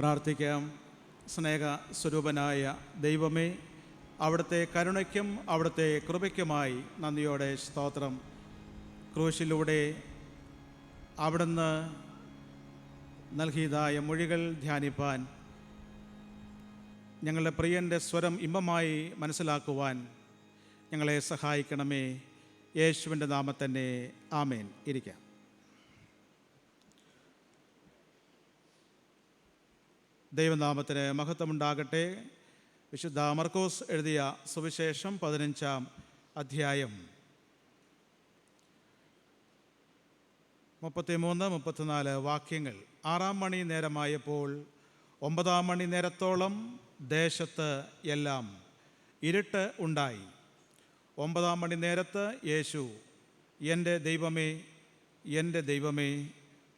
പ്രാർത്ഥിക്കാം. സ്നേഹ സ്വരൂപനായ ദൈവമേ അവിടുത്തെ കരുണയ്ക്കും അവിടുത്തെ കൃപയ്ക്കുമായി നന്ദിയോടെ സ്തോത്രം. ക്രൂശിലൂടെ അവിടുന്ന് നൽകിയതായ മൊഴികൾ ധ്യാനിപ്പാൻ ഞങ്ങളുടെ പ്രിയന്റെ സ്വരം ഇമ്പമായി മനസ്സിലാക്കുവാൻ ഞങ്ങളെ സഹായിക്കണമേ. യേശുവിന്റെ നാമത്തന്നെ ആമേൻ. ഇരിക്കാം. ദൈവനാമത്തിന് മഹത്വമുണ്ടാകട്ടെ. വിശുദ്ധ മർക്കോസ് എഴുതിയ സുവിശേഷം പതിനഞ്ചാം അധ്യായം. മുപ്പത്തിമൂന്ന് മുപ്പത്തിനാല് വാക്യങ്ങൾ. ആറാം മണി നേരമായപ്പോൾ ഒമ്പതാം മണി നേരത്തോളം ദേശത്ത് എല്ലാം ഇരുട്ട് ഉണ്ടായി. ഒമ്പതാം മണി നേരത്ത് യേശു എന്റെ ദൈവമേ എന്റെ ദൈവമേ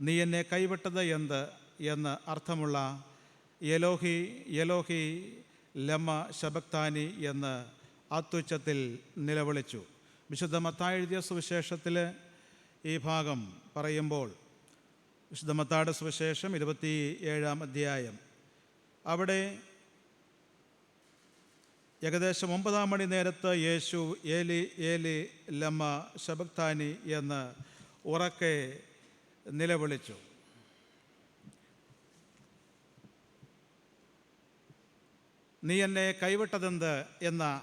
നീ എന്നെ കൈവിട്ടത് എന്ത്? എന്ന് അർത്ഥമുള്ള യലോഹി യലോഹി ലമ്മ ശബക്താനി എന്ന് അത്യുച്ചത്തിൽ നിലവിളിച്ചു. വിശുദ്ധ മത്തായി എഴുതിയ സുവിശേഷത്തിൽ ഈ ഭാഗം പറയുമ്പോൾ വിശുദ്ധ മത്താടെ സുവിശേഷം ഇരുപത്തി ഏഴാം അധ്യായം. അവിടെ ഏകദേശം ഒമ്പതാം മണി നേരത്ത് യേശു ഏലി ഏലി ലമ്മ ശബക്താനി എന്ന് ഉറക്കെ നിലവിളിച്ചു. നീ എന്നെ കൈവിട്ടതെന്ത് എന്ന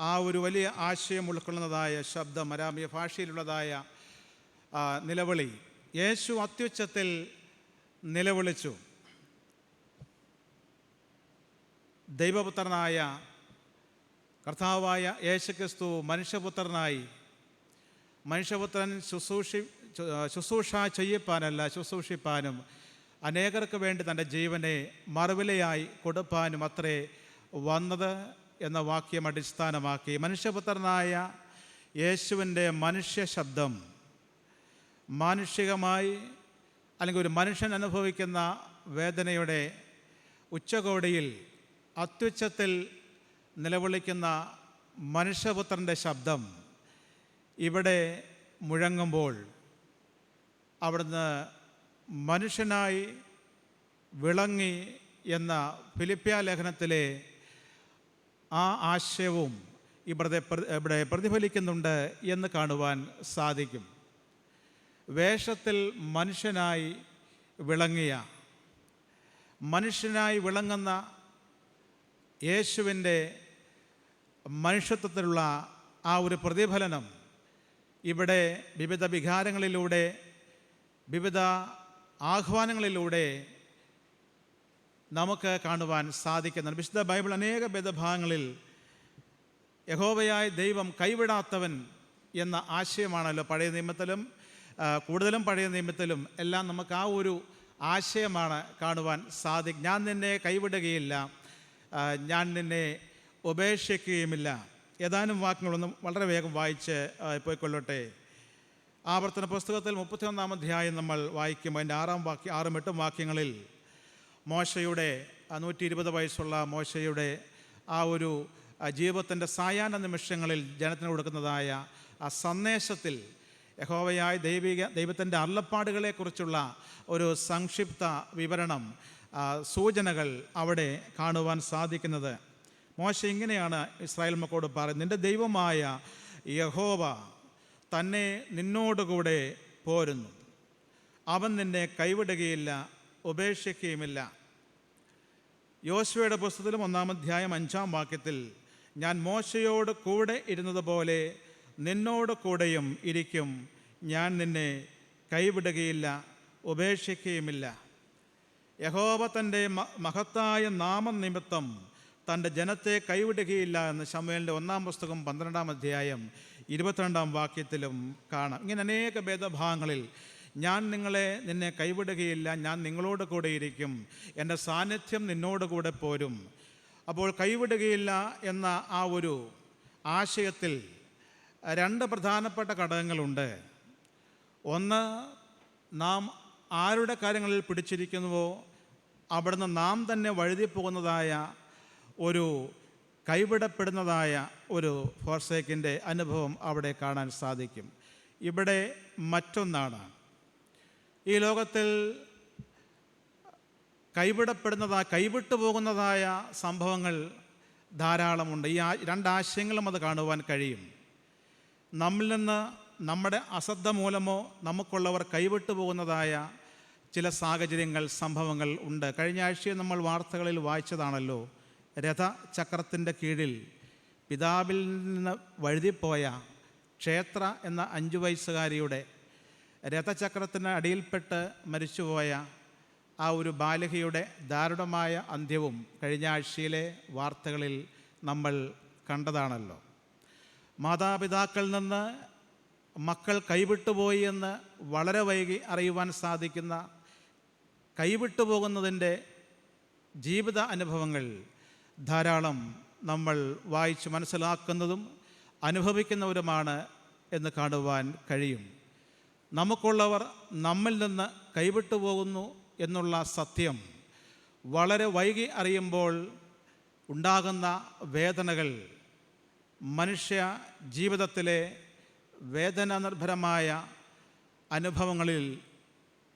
ആ ഒരു വലിയ ആശയം ഉൾക്കൊള്ളുന്നതായ ശബ്ദം അരാമിയ ഭാഷയിലുള്ളതായ നിലവിളി. യേശു അത്യുച്ചത്തിൽ നിലവിളിച്ചു. ദൈവപുത്രനായ കർത്താവായ യേശുക്രിസ്തു മനുഷ്യപുത്രനായി. മനുഷ്യപുത്രൻ ശുശ്രൂഷി ശുശ്രൂഷ ചെയ്യപ്പാനല്ല ശുശ്രൂഷിപ്പാനും അനേകർക്ക് വേണ്ടി തന്റെ ജീവനെ മറുവിലയായി കൊടുപ്പാനും അത്രേ വന്നത് എന്ന വാക്യം അടിസ്ഥാനമാക്കി മനുഷ്യപുത്രനായ യേശുവിന്റെ മനുഷ്യ ശബ്ദം മാനുഷികമായി അല്ലെങ്കിൽ ഒരു മനുഷ്യൻ അനുഭവിക്കുന്ന വേദനയുടെ ഉച്ചകോടിയിൽ അത്യുച്ചത്തിൽ നിലവിളിക്കുന്ന മനുഷ്യപുത്രന്റെ ശബ്ദം ഇവിടെ മുഴങ്ങുമ്പോൾ അവിടുന്ന് മനുഷ്യനായി വിളങ്ങി എന്ന ഫിലിപ്പിയ ലേഖനത്തിലെ ആ ആശയവും ഇവിടെ ഇവിടെ പ്രതിഫലിക്കുന്നുണ്ട് എന്ന് കാണുവാൻ സാധിക്കും. വേഷത്തിൽ മനുഷ്യനായി വിളങ്ങിയ മനുഷ്യനായി വിളങ്ങുന്ന യേശുവിന്റെ മനുഷ്യത്വത്തിലുള്ള ആ ഒരു പ്രതിഫലനം ഇവിടെ വിവിധ വികാരങ്ങളിലൂടെ വിവിധ ആഹ്വാനങ്ങളിലൂടെ നമുക്ക് കാണുവാൻ സാധിക്കുന്നുണ്ട്. വിശുദ്ധ ബൈബിൾ അനേക ഭേദഭാഗങ്ങളിൽ യഹോവയായ ദൈവം കൈവിടാത്തവൻ എന്ന ആശയമാണല്ലോ. പഴയ നിയമത്തിലും കൂടുതലും പഴയ നിയമത്തിലും എല്ലാം നമുക്ക് ആ ഒരു ആശയമാണ് കാണുവാൻ സാധിക്കും ഞാൻ നിന്നെ കൈവിടുകയില്ല ഞാൻ നിന്നെ ഉപേക്ഷിക്കുകയുമില്ല. ഏതാനും വാക്കുകളൊന്നും വളരെ വേഗം വായിച്ച് പോയിക്കൊള്ളട്ടെ. ആവർത്തന പുസ്തകത്തിൽ മുപ്പത്തിയൊന്നാം അധ്യായം നമ്മൾ വായിക്കുമ്പോൾ അതിന്റെ ആറാം വാക്യം ആറും എട്ടും വാക്യങ്ങളിൽ മോശയുടെ നൂറ്റി ഇരുപത് വയസ്സുള്ള മോശയുടെ ആ ഒരു ജീവിതത്തിന്റെ സായാഹ്ന നിമിഷങ്ങളിൽ ജനത്തിന് കൊടുക്കുന്നതായ ആ സന്ദേശത്തിൽ യഹോവയായ ദൈവിക ദൈവത്തിന്റെ അരുളപ്പാടുകളെക്കുറിച്ചുള്ള ഒരു സംക്ഷിപ്ത വിവരണം സൂചനകൾ അവിടെ കാണുവാൻ സാധിക്കുന്നത്. മോശ ഇങ്ങനെയാണ് ഇസ്രായേൽ മക്കോട് പറയുന്നത്. നിന്റെ ദൈവമായ യഹോവ തന്നെ നിന്നോടുകൂടെ പോരുന്നു. അവൻ നിന്നെ കൈവിടുകയില്ല ഉപേക്ഷിക്കുകയുമില്ല. യോശുവയുടെ പുസ്തകത്തിലും ഒന്നാം അധ്യായം അഞ്ചാം വാക്യത്തിൽ ഞാൻ മോശയോട് കൂടെ ഇരുന്നതുപോലെ നിന്നോട് കൂടെയും ഇരിക്കും. ഞാൻ നിന്നെ കൈവിടുകയില്ല ഉപേക്ഷിക്കുകയുമില്ല. യഹോബ തന്റെ മഹത്തായ നാമനിമിത്തം തന്റെ ജനത്തെ കൈവിടുകയില്ല എന്ന് ശമുവേലിന്റെ ഒന്നാം പുസ്തകം പന്ത്രണ്ടാം അധ്യായം ഇരുപത്തിരണ്ടാം വാക്യത്തിലും കാണാം. ഇങ്ങനെ അനേക ഭേദഭാഗങ്ങളിൽ ഞാൻ നിങ്ങളെ നിന്നെ കൈവിടുകയില്ല ഞാൻ നിങ്ങളോട് കൂടെ ഇരിക്കും എന്റെ സാന്നിധ്യം നിന്നോട് കൂടെ പോരും. അപ്പോൾ കൈവിടുകയില്ല എന്ന ആ ഒരു ആശയത്തിൽ രണ്ട് പ്രധാനപ്പെട്ട ഘടകങ്ങളുണ്ട്. ഒന്ന് നാം ആരുടെ കാര്യങ്ങളിൽ പിടിച്ചിരിക്കുന്നുവോ അവിടുന്ന് നാം തന്നെ വഴുതി പോകുന്നതായ ഒരു കൈവിടപ്പെടുന്നതായ ഒരു ഫോർസേക്കിന്റെ അനുഭവം അവിടെ കാണാൻ സാധിക്കും. ഇവിടെ മറ്റൊന്നാണ്. ഈ ലോകത്തിൽ കൈവിടപ്പെടുന്നതായ കൈവിട്ടു പോകുന്നതായ സംഭവങ്ങൾ ധാരാളമുണ്ട്. ഈ രണ്ടാശയങ്ങളും അത് കാണുവാൻ കഴിയും. നമ്മിൽ നിന്ന് നമ്മുടെ അശ്രദ്ധ മൂലമോ നമുക്കുള്ളവർ കൈവിട്ടു പോകുന്നതായ ചില സാഹചര്യങ്ങൾ സംഭവങ്ങൾ ഉണ്ട്. കഴിഞ്ഞ ആഴ്ചയിൽ നമ്മൾ വാർത്തകളിൽ വായിച്ചതാണല്ലോ. രഥചക്രത്തിന്റെ കീഴിൽ പിതാവിൽ നിന്ന് വഴുതിപ്പോയ ക്ഷേത്ര എന്ന അഞ്ചു വയസ്സുകാരിയുടെ രഥചക്രത്തിന് അടിയിൽപ്പെട്ട് മരിച്ചുപോയ ആ ഒരു ബാലികയുടെ ദാരുണമായ അന്ത്യവും കഴിഞ്ഞ ആഴ്ചയിലെ വാർത്തകളിൽ നമ്മൾ കണ്ടതാണല്ലോ. മാതാപിതാക്കളിൽ നിന്ന് മക്കൾ കൈവിട്ടുപോയി എന്ന് വളരെ വൈകി അറിയുവാൻ സാധിക്കുന്ന കൈവിട്ടു പോകുന്നതിന്റെ ജീവിത അനുഭവങ്ങൾ ധാരാളം നമ്മൾ വായിച്ച് മനസ്സിലാക്കുന്നതും അനുഭവിക്കുന്നവരുമാണ് എന്ന് കാണുവാൻ കഴിയും. നമുക്കുള്ളവർ നമ്മിൽ നിന്ന് കൈവിട്ടു പോകുന്നു എന്നുള്ള സത്യം വളരെ വൈകി അറിയുമ്പോൾ ഉണ്ടാകുന്ന വേദനകൾ മനുഷ്യ ജീവിതത്തിലെ വേദന നിർഭരമായ അനുഭവങ്ങളിൽ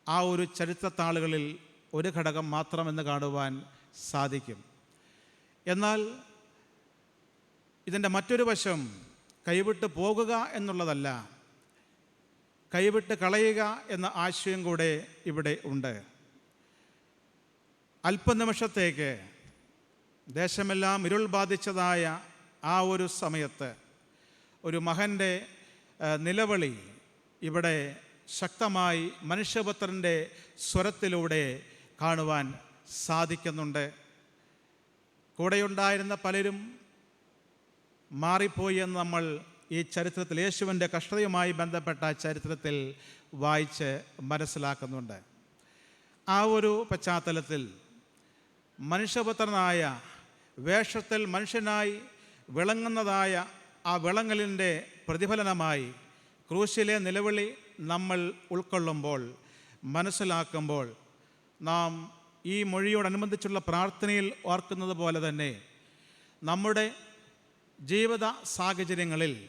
ആ ഒരു ചരിത്രത്താളുകളിൽ ഒരു ഘടകം മാത്രമെന്ന് കാണുവാൻ സാധിക്കും. എന്നാൽ ഇതിന്റെ മറ്റൊരു വശം കൈവിട്ട് പോകുക എന്നുള്ളതല്ല കൈവിട്ട് കളയുക എന്ന ആശയം കൂടെ ഇവിടെ ഉണ്ട്. അല്പനിമിഷത്തേക്ക് ദേശമെല്ലാം ഇരുൾ ബാധിച്ചതായ ആ ഒരു സമയത്ത് ഒരു മകന്റെ നിലവിളി ഇവിടെ ശക്തമായി മനുഷ്യപുത്രന്റെ സ്വരത്തിലൂടെ കാണുവാൻ സാധിക്കുന്നുണ്ട്. കൂടെയുണ്ടായിരുന്ന പലരും മാറിപ്പോയി എന്ന് നമ്മൾ ഈ ചരിത്രത്തിൽ യേശുവിന്റെ കഷ്ടതയുമായി ബന്ധപ്പെട്ട ചരിത്രത്തിൽ വായിച്ച് മനസ്സിലാക്കുന്നുണ്ട്. ആ ഒരു പശ്ചാത്തലത്തിൽ മനുഷ്യപുത്രനായ വേഷത്തിൽ മനുഷ്യനായി വിളങ്ങുന്നതായ ആ വിളങ്ങലിന്റെ പ്രതിഫലനമായി ക്രൂശിലെ നിലവിളി നമ്മൾ ഉൾക്കൊള്ളുമ്പോൾ മനസ്സിലാക്കുമ്പോൾ നാം ഈ മൊഴിയോടനുബന്ധിച്ചുള്ള പ്രാർത്ഥനയിൽ ഓർക്കുന്നത് പോലെ തന്നെ നമ്മുടെ ജീവിത സാഹചര്യങ്ങളിൽ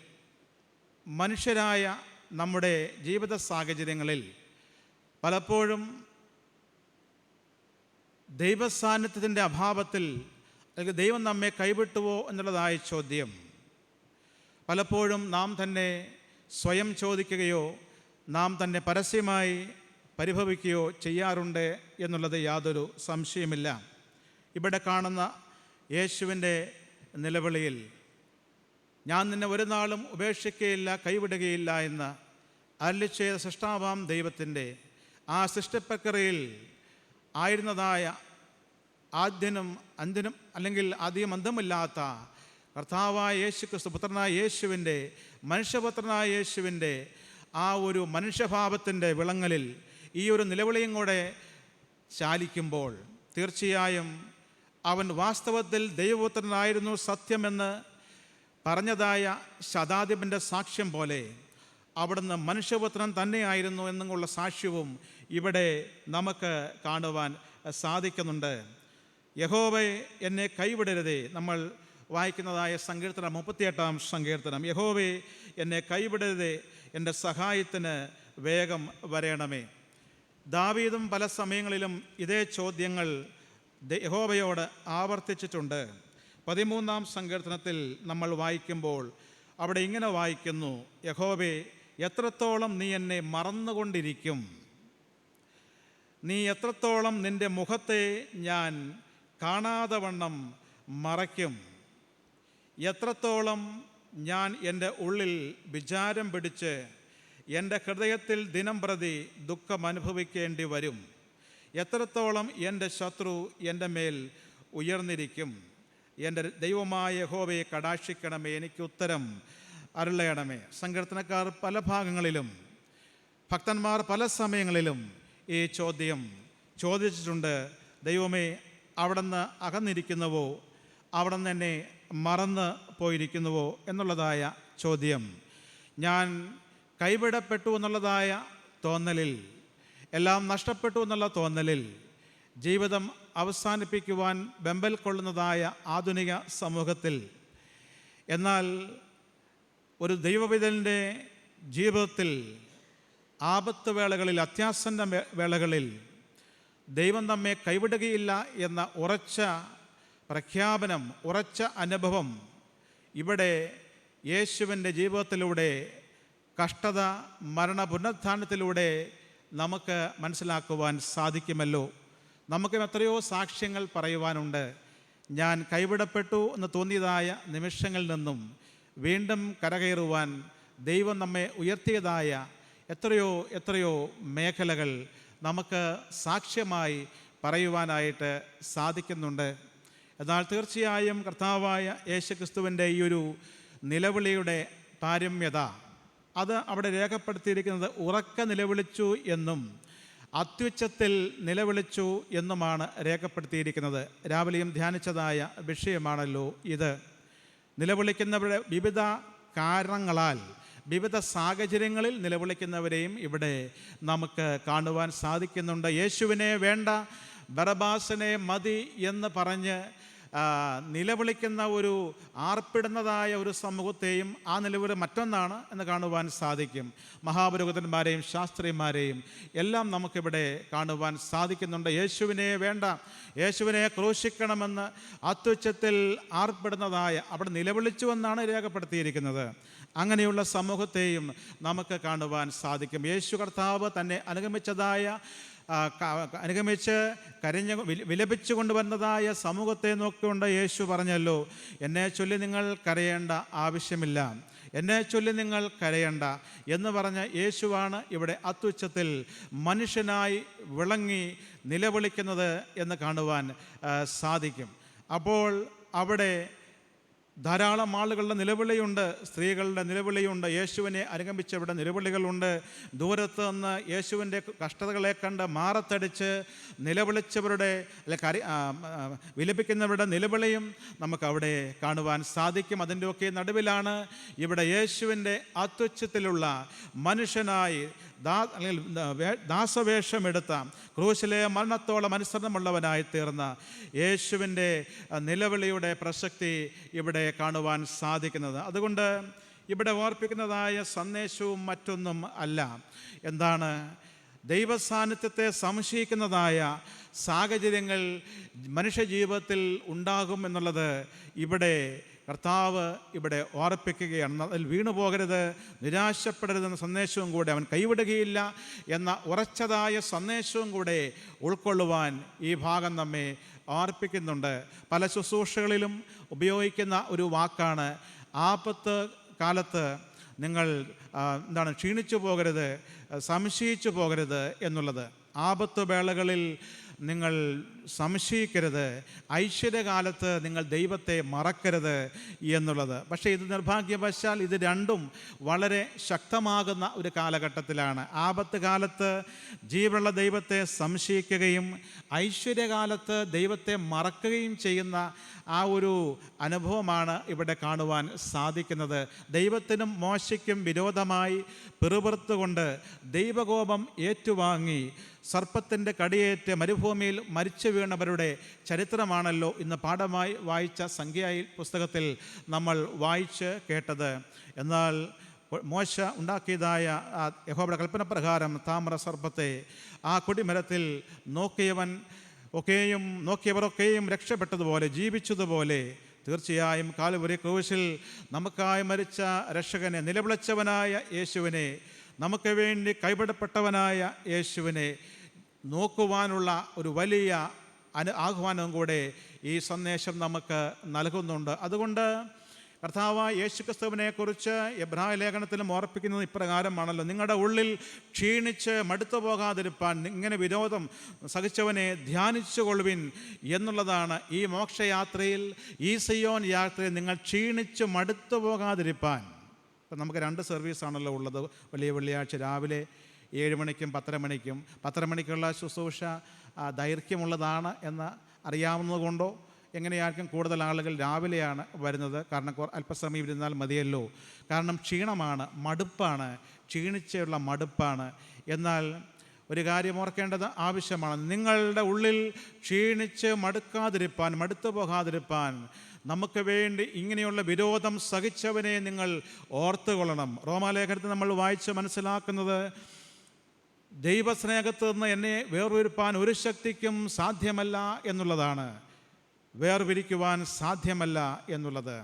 മനുഷ്യരായ നമ്മുടെ ജീവിത സാഹചര്യങ്ങളിൽ പലപ്പോഴും ദൈവസാന്നിധ്യത്തിന്റെ അഭാവത്തിൽ അല്ലെങ്കിൽ ദൈവം നമ്മെ കൈവിട്ടുവോ എന്നുള്ളതായ ചോദ്യം. പലപ്പോഴും നാം തന്നെ സ്വയം ചോദിക്കുകയോ നാം തന്നെ പരസ്യമായി പരിഭവിക്കുകയോ ചെയ്യാറുണ്ട് എന്നുള്ളത് യാതൊരു സംശയമില്ല ഇവിടെ കാണുന്ന യേശുവിന്റെ നിലവിളിയിൽ ഞാൻ നിന്നെ ഒരു നാളും ഉപേക്ഷിക്കുകയില്ല കൈവിടുകയില്ല എന്ന് അരളി ചെയ്ത സൃഷ്ടാവാം ദൈവത്തിന്റെ ആ സൃഷ്ടിപ്രക്രിയയിൽ ആയിരുന്നതായ ആദ്യനും അന്തിനും അല്ലെങ്കിൽ അധികം അന്തമില്ലാത്ത കർത്താവായ യേശു ക്രിസ്തു പുത്രനായ യേശുവിന്റെ മനുഷ്യപുത്രനായ യേശുവിന്റെ ആ ഒരു മനുഷ്യഭാവത്തിന്റെ വിളങ്ങലിൽ ഈ ഒരു നിലവിളിയും കൂടെ ചാലിക്കുമ്പോൾ തീർച്ചയായും അവൻ വാസ്തവത്തിൽ ദൈവപുത്രനായിരുന്നു സത്യമെന്ന് പറഞ്ഞതായ ശതാധിപന്റെ സാക്ഷ്യം പോലെ അവിടുന്ന് മനുഷ്യപുത്രൻ തന്നെയായിരുന്നു എന്നുള്ള സാക്ഷ്യവും ഇവിടെ നമുക്ക് കാണുവാൻ സാധിക്കുന്നുണ്ട്. യഹോവെ എന്നെ കൈവിടരുതേ. നമ്മൾ വായിക്കുന്നതായ സങ്കീർത്തനം മുപ്പത്തിയെട്ടാം സങ്കീർത്തനം. യഹോവെ എന്നെ കൈവിടരുതേ. എന്റെ സഹായത്തിന് വേഗം വരയണമേ ദാവീദും പല സമയങ്ങളിലും ഇതേ ചോദ്യങ്ങൾ യഹോബയോട് ആവർത്തിച്ചിട്ടുണ്ട്. പതിമൂന്നാം സങ്കീർത്തനത്തിൽ നമ്മൾ വായിക്കുമ്പോൾ അവിടെ ഇങ്ങനെ വായിക്കുന്നു യഹോവേ എത്രത്തോളം നീ എന്നെ മറന്നുകൊണ്ടിരിക്കും? നീ എത്രത്തോളം നിന്റെ മുഖത്തെ ഞാൻ കാണാതെ വണ്ണം മറയ്ക്കും? എത്രത്തോളം ഞാൻ എന്റെ ഉള്ളിൽ വിചാരം പിടിച്ച് എന്റെ ഹൃദയത്തിൽ ദിനം പ്രതി ദുഃഖം അനുഭവിക്കേണ്ടി വരും. എത്രത്തോളം എന്റെ ശത്രു എന്റെ മേൽ ഉയർന്നിരിക്കും. എന്റെ ദൈവമായ യഹോവയെ കടാക്ഷിക്കണമേ എനിക്ക് ഉത്തരം അരുളയണമേ സങ്കീർത്തനക്കാർ പല ഭാഗങ്ങളിലും ഭക്തന്മാർ പല സമയങ്ങളിലും ഈ ചോദ്യം ചോദിച്ചിട്ടുണ്ട്. ദൈവമേ അവിടുന്ന് അകന്നിരിക്കുന്നുവോ? അവിടുന്ന് എന്നെ മറന്ന് പോയിരിക്കുന്നുവോ? എന്നുള്ളതായ ചോദ്യം. ഞാൻ കൈവിടപ്പെട്ടു എന്നുള്ളതായ തോന്നലിൽ എല്ലാം നഷ്ടപ്പെട്ടു എന്നുള്ള തോന്നലിൽ ജീവിതം അവസാനിപ്പിക്കുവാൻ ബെമ്പൽ കൊള്ളുന്നതായ ആധുനിക സമൂഹത്തിൽ. എന്നാൽ ഒരു ദൈവവിധന്റെ ജീവിതത്തിൽ ആപത്ത് വേളകളിൽ അത്യാസന്ന വേളകളിൽ ദൈവം നമ്മെ കൈവിടുകയില്ല എന്ന ഉറച്ച പ്രഖ്യാപനം ഉറച്ച അനുഭവം ഇവിടെ യേശുവിന്റെ ജീവിതത്തിലൂടെ കഷ്ടത മരണ പുനരുദ്ധാനത്തിലൂടെ നമുക്ക് മനസ്സിലാക്കുവാൻ സാധിക്കുമല്ലോ. നമുക്ക് എത്രയോ സാക്ഷ്യങ്ങൾ പറയുവാനുണ്ട്. ഞാൻ കൈവിടപ്പെട്ടു എന്ന് തോന്നിയതായ നിമിഷങ്ങളിൽ നിന്നും വീണ്ടും കരകയറുവാൻ ദൈവം നമ്മെ ഉയർത്തിയതായ എത്രയോ എത്രയോ മേഖലകൾ നമുക്ക് സാക്ഷ്യമായി പറയുവാനായിട്ട് സാധിക്കുന്നുണ്ട്. എന്നാൽ തീർച്ചയായും കർത്താവായ യേശുക്രിസ്തുവിന്റെ ഈ ഒരു നിലവിളിയുടെ പാരമ്യത അത് അവിടെ രേഖപ്പെടുത്തിയിരിക്കുന്നത് ഉറക്ക നിലവിളിച്ചു എന്നും അത്യുച്ചത്തിൽ നിലവിളിച്ചു എന്നുമാണ് രേഖപ്പെടുത്തിയിരിക്കുന്നത്. രാവിലെയും ധ്യാനിച്ചതായ വിഷയമാണല്ലോ ഇത്. നിലവിളിക്കുന്നവരുടെ വിവിധ കാരണങ്ങളാൽ വിവിധ സാഹചര്യങ്ങളിൽ നിലവിളിക്കുന്നവരെയും ഇവിടെ നമുക്ക് കാണുവാൻ സാധിക്കുന്നുണ്ട്. യേശുവിനെ വേണ്ട ബറബാസിനെ മതി എന്ന് പറഞ്ഞ് നിലവിളിക്കുന്ന ഒരു ആർപ്പിടുന്നതായ ഒരു സമൂഹത്തെയും ആ നിലവിളി മറ്റൊന്നാണ് എന്ന് കാണുവാൻ സാധിക്കും. മഹാപുരോഹിതന്മാരെയും ശാസ്ത്രിമാരെയും എല്ലാം നമുക്കിവിടെ കാണുവാൻ സാധിക്കുന്നുണ്ട്. യേശുവിനെ വേണ്ട യേശുവിനെ ക്രൂശിക്കണമെന്ന് അത്യുച്ചത്തിൽ ആർപ്പിടുന്നതായ അവിടെ നിലവിളിച്ചു എന്നാണ് രേഖപ്പെടുത്തിയിരിക്കുന്നത്. അങ്ങനെയുള്ള സമൂഹത്തെയും നമുക്ക് കാണുവാൻ സാധിക്കും. യേശു കർത്താവ് തന്നെ അനുഗമിച്ചതായ അനുഗമിച്ച് കരിഞ്ഞ വില- വിലപിച്ചു കൊണ്ടുവന്നതായ സമൂഹത്തെ നോക്കിക്കൊണ്ട് യേശു പറഞ്ഞല്ലോ എന്നെ ചൊല്ലി നിങ്ങൾ കരയേണ്ട ആവശ്യമില്ല. എന്നെ ചൊല്ലി നിങ്ങൾ കരയേണ്ട. എന്ന് പറഞ്ഞ യേശുവാണ് ഇവിടെ അത്യുച്ചത്തിൽ മനുഷ്യനായി വിളങ്ങി നിലവിളിക്കുന്നത് എന്ന് കാണുവാൻ സാധിക്കും. അപ്പോൾ അവിടെ ധാരാളം ആളുകളുടെ നിലവിളിയുണ്ട്. സ്ത്രീകളുടെ നിലവിളിയുണ്ട്. യേശുവിനെ അനുഗമിച്ചവരുടെ നിലവിളികളുണ്ട്. ദൂരത്ത് നിന്ന് യേശുവിന്റെ കഷ്ടതകളെ കണ്ട് മാറത്തടിച്ച് നിലവിളിച്ചവരുടെ അല്ലെ കരി വിലപിക്കുന്നവരുടെ നിലവിളിയും നമുക്കവിടെ കാണുവാൻ സാധിക്കും. അതിന്റെയൊക്കെ നടുവിലാണ് ഇവിടെ യേശുവിന്റെ അത്വച്ഛത്തിലുള്ള മനുഷ്യനായി ദാ അല്ലെങ്കിൽ ദാസവേഷമെടുത്ത. ക്രൂശിലെ മരണത്തോളം അനുസരണമുള്ളവനായി തീർന്ന യേശുവിന്റെ നിലവിളിയുടെ പ്രസക്തി ഇവിടെ കാണുവാൻ സാധിക്കുന്നത്. അതുകൊണ്ട് ഇവിടെ ഓർപ്പിക്കുന്നതായ സന്ദേശവും മറ്റൊന്നും അല്ല. എന്താണ്? ദൈവസാന്നിധ്യത്തെ സംശയിക്കുന്നതായ സാഹചര്യങ്ങൾ മനുഷ്യജീവിതത്തിൽ ഉണ്ടാകും എന്നുള്ളത് ഇവിടെ കർത്താവ് ഇവിടെ ഓർപ്പിക്കുകയാണ് അതിൽ വീണു പോകരുത് നിരാശപ്പെടരുതെന്ന സന്ദേശവും കൂടെ അവൻ കൈവിടുകയില്ല എന്ന ഉറച്ചതായ സന്ദേശവും കൂടെ ഉൾക്കൊള്ളുവാൻ ഈ ഭാഗം നമ്മെ ഓർപ്പിക്കുന്നുണ്ട് പല ശുശ്രൂഷകളിലും ഉപയോഗിക്കുന്ന ഒരു വാക്കാണ് ആപത്ത് കാലത്ത് നിങ്ങൾ എന്താണ് ക്ഷീണിച്ചു പോകരുത് സംശയിച്ചു പോകരുത് എന്നുള്ളത്. ആപത്ത് വേളകളിൽ നിങ്ങൾ സംശയിക്കരുത്. ഐശ്വര്യകാലത്ത് നിങ്ങൾ ദൈവത്തെ മറക്കരുത് എന്നുള്ളത്. പക്ഷേ ഇത് നിർഭാഗ്യവശാൽ ഇത് രണ്ടും വളരെ ശക്തമാകുന്ന ഒരു കാലഘട്ടത്തിലാണ്. ആപത്ത് കാലത്ത് ജീവനുള്ള ദൈവത്തെ സംശയിക്കുകയും ഐശ്വര്യകാലത്ത് ദൈവത്തെ മറക്കുകയും ചെയ്യുന്ന ആ ഒരു അനുഭവമാണ് ഇവിടെ കാണുവാൻ സാധിക്കുന്നത്. ദൈവത്തിനും മോശയ്ക്കും വിരോധമായി പിറുപിറുത്തുകൊണ്ട് ദൈവകോപം ഏറ്റുവാങ്ങി സർപ്പത്തിന്റെ കടിയേറ്റ് മരുഭൂമിയിൽ മരിച്ചു വീണവരുടെ ചരിത്രമാണല്ലോ ഇന്ന് പാഠമായി വായിച്ച സംഖ്യായി പുസ്തകത്തിൽ നമ്മൾ വായിച്ച് കേട്ടത്. എന്നാൽ മോശ ഉണ്ടാക്കിയതായ ആ യഹോബയുടെ കൽപ്പനപ്രകാരം താമ്ര സർപ്പത്തെ ആ കൊടിമരത്തിൽ നോക്കിയവൻ ഒക്കെയും നോക്കിയവരൊക്കെയും രക്ഷപ്പെട്ടതുപോലെ ജീവിച്ചതുപോലെ തീർച്ചയായും കാലുപുരി ക്രൂശിൽ നമുക്കായി മരിച്ച രക്ഷകനെ നിലവിളച്ചവനായ യേശുവിനെ നമുക്ക് വേണ്ടി കൈവിടപ്പെട്ടവനായ യേശുവിനെ നോക്കുവാനുള്ള ഒരു വലിയ അനു ആഹ്വാനവും കൂടെ ഈ സന്ദേശം നമുക്ക് നൽകുന്നുണ്ട്. അതുകൊണ്ട് കർത്താവ് യേശുക്രിസ്തുവിനെക്കുറിച്ച് എബ്രാഹിം ലേഖനത്തിലും ഓർപ്പിക്കുന്നത് ഇപ്രകാരമാണല്ലോ. നിങ്ങളുടെ ഉള്ളിൽ ക്ഷീണിച്ച് മടുത്തു പോകാതിരിപ്പാൻ ഇങ്ങനെ വിരോധം സഹിച്ചവനെ ധ്യാനിച്ചു കൊള്ളുവിൻ എന്നുള്ളതാണ് ഈ മോക്ഷയാത്രയിൽ ഈ സിയോൻ യാത്രയിൽ നിങ്ങൾ ക്ഷീണിച്ച് മടുത്തു പോകാതിരിപ്പാൻ. ഇപ്പം നമുക്ക് രണ്ട് സർവീസാണല്ലോ ഉള്ളത്. വലിയ വെള്ളിയാഴ്ച രാവിലെ ഏഴ് മണിക്കും പത്തര മണിക്കും. പത്തര മണിക്കുള്ള ശുശ്രൂഷ ദൈർഘ്യമുള്ളതാണ് എന്ന് അറിയാവുന്നതുകൊണ്ടോ എങ്ങനെയായിരിക്കും കൂടുതൽ ആളുകൾ രാവിലെയാണ് വരുന്നത്? കാരണം അല്പസമയം ഇരുന്നാൽ മതിയല്ലോ. കാരണം ക്ഷീണമാണ് മടുപ്പാണ് ക്ഷീണിച്ചുള്ള മടുപ്പാണ്. എന്നാൽ ഒരു കാര്യം ഓർക്കേണ്ടത് ആവശ്യമാണ്. നിങ്ങളുടെ ഉള്ളിൽ ക്ഷീണിച്ച് മടുക്കാതിരിപ്പാൻ മടുത്തു പോകാതിരിപ്പാൻ നമുക്ക് വേണ്ടി ഇങ്ങനെയുള്ള വിരോധം സഹിച്ചവനെ നിങ്ങൾ ഓർത്തുകൊള്ളണം. റോമാലേഖനത്തിൽ നമ്മൾ വായിച്ച് മനസ്സിലാക്കുന്നത് ദൈവസ്നേഹത്തിൽ നിന്ന് എന്നെ വേർതിരിപ്പാൻ ഒരു ശക്തിക്കും സാധ്യമല്ല എന്നുള്ളതാണ്. വേർപിരിക്കുവാൻ സാധ്യമല്ല എന്നുള്ളത്.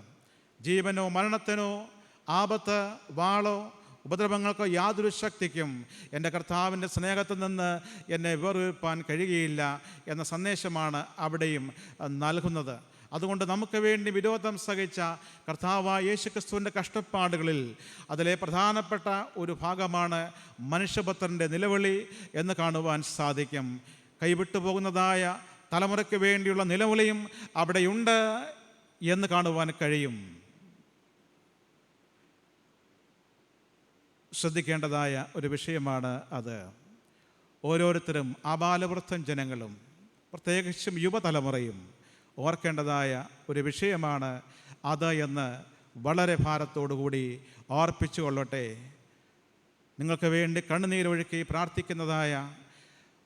ജീവനോ മരണത്തിനോ ആപത്ത് വാളോ ഉപദ്രവങ്ങൾക്കോ യാതൊരു ശക്തിക്കും എന്റെ കർത്താവിന്റെ സ്നേഹത്തിൽ നിന്ന് എന്നെ വേർതിരിപ്പാൻ കഴിയുകയില്ല എന്ന സന്ദേശമാണ് അവിടെയും നൽകുന്നത്. അതുകൊണ്ട് നമുക്ക് വേണ്ടി വിരോധം സഹിച്ച കർത്താവായ യേശുക്രിസ്തുവിന്റെ കഷ്ടപ്പാടുകളിൽ അതിലെ പ്രധാനപ്പെട്ട ഒരു ഭാഗമാണ് മനുഷ്യപുത്രന്റെ നിലവിളി എന്ന് കാണുവാൻ സാധിക്കും. കൈവിട്ടു പോകുന്നതായ തലമുറയ്ക്ക് വേണ്ടിയുള്ള നിലവിളിയും അവിടെയുണ്ട് എന്ന് കാണുവാൻ കഴിയും. ശ്രദ്ധിക്കേണ്ടതായ ഒരു വിഷയമാണ് അത്. ഓരോരുത്തരും ആബാലവൃദ്ധം ജനങ്ങളും പ്രത്യേകിച്ചും യുവതലമുറയും ഓർക്കേണ്ടതായ ഒരു വിഷയമാണ് അത് എന്ന് വളരെ ഭാരത്തോടുകൂടി ഓർപ്പിച്ചു കൊള്ളട്ടെ. നിങ്ങൾക്ക് വേണ്ടി കണ്ണുനീരൊഴുക്കി പ്രാർത്ഥിക്കുന്നതായ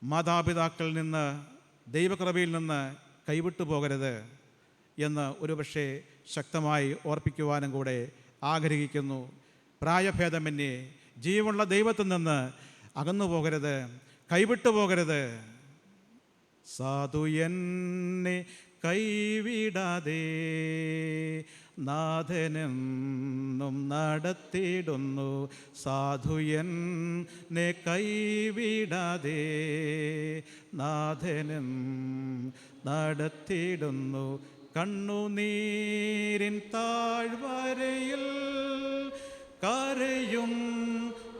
മാതാപിതാക്കളിൽ നിന്ന് ദൈവകൃപയിൽ നിന്ന് കൈവിട്ടു പോകരുത് എന്ന് ഒരുപക്ഷെ ശക്തമായി ഓർപ്പിക്കുവാനും കൂടെ ആഗ്രഹിക്കുന്നു. പ്രായഭേദമന്യേ ജീവനുള്ള ദൈവത്തിൽ നിന്ന് അകന്നു പോകരുത് കൈവിട്ടു പോകരുത്. സാധു എന്നെ കൈവിടാതെ നാഥനെന്നും നടത്തിയിടുന്നു. സാധു എന്നെ കൈവിടാതെ നാഥനും നടത്തിയിടുന്നു. കണ്ണുനീരിൻ താഴ്വരയിൽ കരയും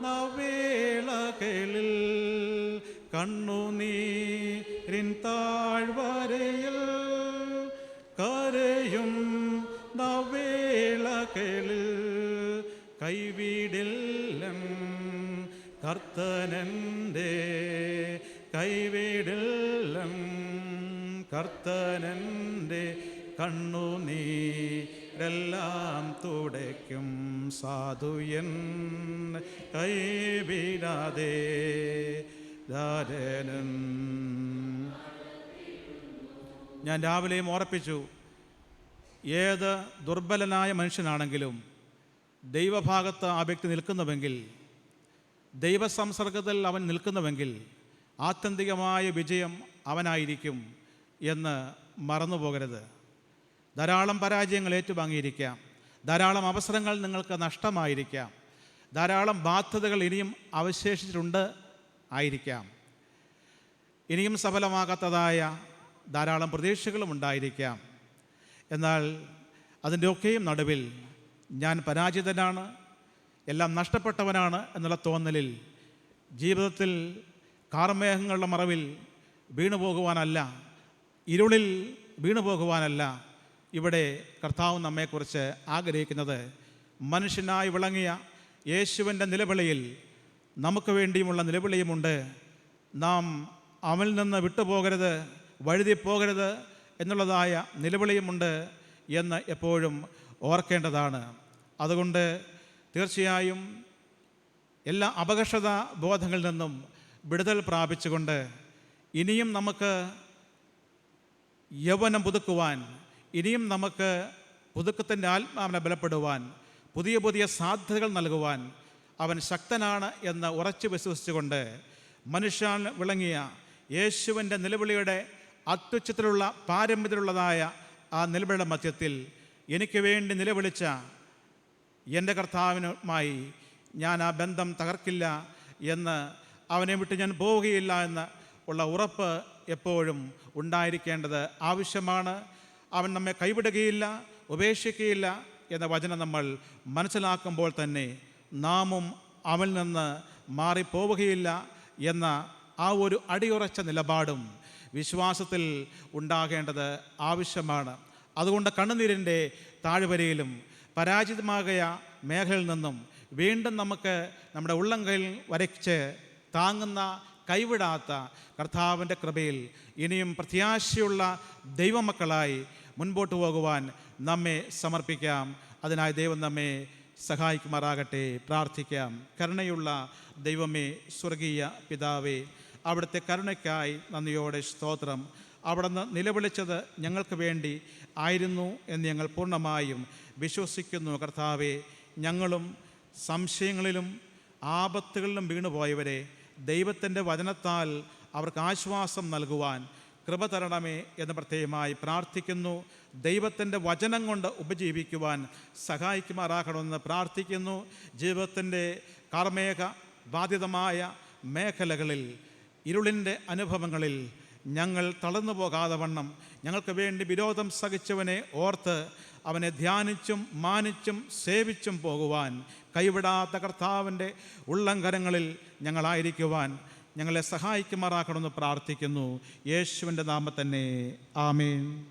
നവേളകളിൽ കണ്ണുനീരിൻ താഴ്വരയിൽ കൈവിടില്ലം കർത്തനന്റെ കൈവിടില്ലം കർത്തനന്റെ കണ്ണുനീരെല്ലാം തുടയ്ക്കും സാധുയൻ. കൈവിടാതെ ദാരനൻ ഞാൻ രാവിലെയും ഓർപ്പിച്ചു ഏത് ദുർബലനായ മനുഷ്യനാണെങ്കിലും ദൈവഭാഗത്ത് ആ വ്യക്തി നിൽക്കുന്നുവെങ്കിൽ ദൈവസംസർഗത്തിൽ അവൻ നിൽക്കുന്നുവെങ്കിൽ ആത്യന്തികമായ വിജയം അവനായിരിക്കും എന്ന് മറന്നു പോകരുത് ധാരാളം പരാജയങ്ങൾ ഏറ്റുവാങ്ങിയിരിക്കാം. ധാരാളം അവസരങ്ങൾ നിങ്ങൾക്ക് നഷ്ടമായിരിക്കാം. ധാരാളം ബാധ്യതകൾ ഇനിയും അവശേഷിച്ചിട്ടുണ്ട് ആയിരിക്കാം. ഇനിയും സഫലമാകാത്തതായ ധാരാളം പ്രതീക്ഷകളും ഉണ്ടായിരിക്കാം. എന്നാൽ അതിന്റെയൊക്കെയും നടുവിൽ ഞാൻ പരാജിതനാണ് എല്ലാം നഷ്ടപ്പെട്ടവനാണ് എന്നുള്ള തോന്നലിൽ ജീവിതത്തിൽ കാർമേഘങ്ങളുടെ മറവിൽ വീണു പോകുവാനല്ല ഇരുളിൽ വീണു പോകുവാനല്ല ഇവിടെ കർത്താവ് നമ്മെക്കുറിച്ച് ആഗ്രഹിക്കുന്നത്. മനുഷ്യനായി വിളങ്ങിയ യേശുവിന്റെ നിലവിളിയിൽ നമുക്ക് വേണ്ടിയുമുള്ള നിലവിളിയുമുണ്ട്. നാം അവനിൽ നിന്ന് വിട്ടുപോകരുത് വഴുതിപ്പോകരുത് എന്നുള്ളതായ നിലവിളിയുമുണ്ട് എന്ന് എപ്പോഴും ഓർക്കേണ്ടതാണ്. അതുകൊണ്ട് തീർച്ചയായും എല്ലാ അപകർഷത ബോധങ്ങളിൽ നിന്നും വിടുതൽ പ്രാപിച്ചുകൊണ്ട് ഇനിയും നമുക്ക് യൗവനം പുതുക്കുവാൻ ഇനിയും നമുക്ക് പുതുക്കത്തിന്റെ ആത്മാവിനെ ബലപ്പെടുവാൻ പുതിയ പുതിയ സാധ്യതകൾ നൽകുവാൻ അവൻ ശക്തനാണ് എന്ന് ഉറച്ചു വിശ്വസിച്ചുകൊണ്ട് മനുഷ്യൻ വിളങ്ങിയ യേശുവിന്റെ നിലവിളിയുടെ അത്യുച്ചത്തിലുള്ള പാരമ്പര്യത്തിലുള്ളതായ ആ നിലവിളിയുടെ മധ്യത്തിൽ എനിക്ക് വേണ്ടി നിലവിളിച്ച എന്റെ കർത്താവിനുമായി ഞാൻ ആ ബന്ധം തകർക്കില്ല എന്ന് അവനെ വിട്ട് ഞാൻ പോവുകയില്ല എന്ന് ഉള്ള ഉറപ്പ് എപ്പോഴും ഉണ്ടായിരിക്കേണ്ടത് ആവശ്യമാണ്. അവൻ നമ്മെ കൈവിടുകയില്ല ഉപേക്ഷിക്കുകയില്ല എന്ന വചനം നമ്മൾ മനസ്സിലാക്കുമ്പോൾ തന്നെ നാമും അവനിൽ നിന്ന് മാറിപ്പോവുകയില്ല എന്ന ആ ഒരു അടിയുറച്ച നിലപാടും വിശ്വാസത്തിൽ ഉണ്ടാകേണ്ടത് ആവശ്യമാണ്. അതുകൊണ്ട് കണ്ണുനീരിന്റെ താഴ്വരയിലും പരാജിതമാകിയ മേഖലയിൽ നിന്നും വീണ്ടും നമുക്ക് നമ്മുടെ ഉള്ളം കയ്യിൽ വരച്ച് താങ്ങുന്ന കൈവിടാത്ത കർത്താവിന്റെ കൃപയിൽ ഇനിയും പ്രത്യാശയുള്ള ദൈവമക്കളായി മുൻപോട്ട് പോകുവാൻ നമ്മെ സമർപ്പിക്കാം. അതിനായി ദൈവം നമ്മെ സഹായിക്കുമാറാകട്ടെ. പ്രാർത്ഥിക്കാം. കരുണയുള്ള ദൈവമേ സ്വർഗീയ പിതാവേ അവിടുത്തെ കരുണയ്ക്കായി നന്ദിയോടെ സ്തോത്രം. അവിടുന്ന് നിലവിളിച്ചത് ഞങ്ങൾക്ക് വേണ്ടി ആയിരുന്നു എന്ന് ഞങ്ങൾ പൂർണമായും വിശ്വസിക്കുന്നു. കർത്താവെ ഞങ്ങളും സംശയങ്ങളിലും ആപത്തുകളിലും വീണുപോയവരെ ദൈവത്തിന്റെ വചനത്താൽ അവർക്ക് ആശ്വാസം നൽകുവാൻ കൃപ തരണമേ എന്ന് പ്രത്യേകമായി പ്രാർത്ഥിക്കുന്നു. ദൈവത്തിന്റെ വചനം കൊണ്ട് ഉപജീവിക്കുവാൻ സഹായിക്കുമാറാക്കണമെന്ന് പ്രാർത്ഥിക്കുന്നു. ജീവിതത്തിന്റെ കാർമേഘ ബാധിതമായ മേഖലകളിൽ ഇരുളിന്റെ അനുഭവങ്ങളിൽ ഞങ്ങൾ തളർന്നു പോകാതെ വണ്ണം. ഞങ്ങൾക്ക് വേണ്ടി വിരോധം സഹിച്ചവനെ ഓർത്ത് അവനെ ധ്യാനിച്ചും മാനിച്ചും സേവിച്ചും പോകുവാൻ കൈവിടാത്ത കർത്താവിന്റെ ഉള്ളങ്കരങ്ങളിൽ ഞങ്ങളായിരിക്കുവാൻ ഞങ്ങളെ സഹായിക്കുമാറാക്കണമെന്ന് പ്രാർത്ഥിക്കുന്നു. യേശുവിന്റെ നാമത്തന്നെ. ആമേൻ.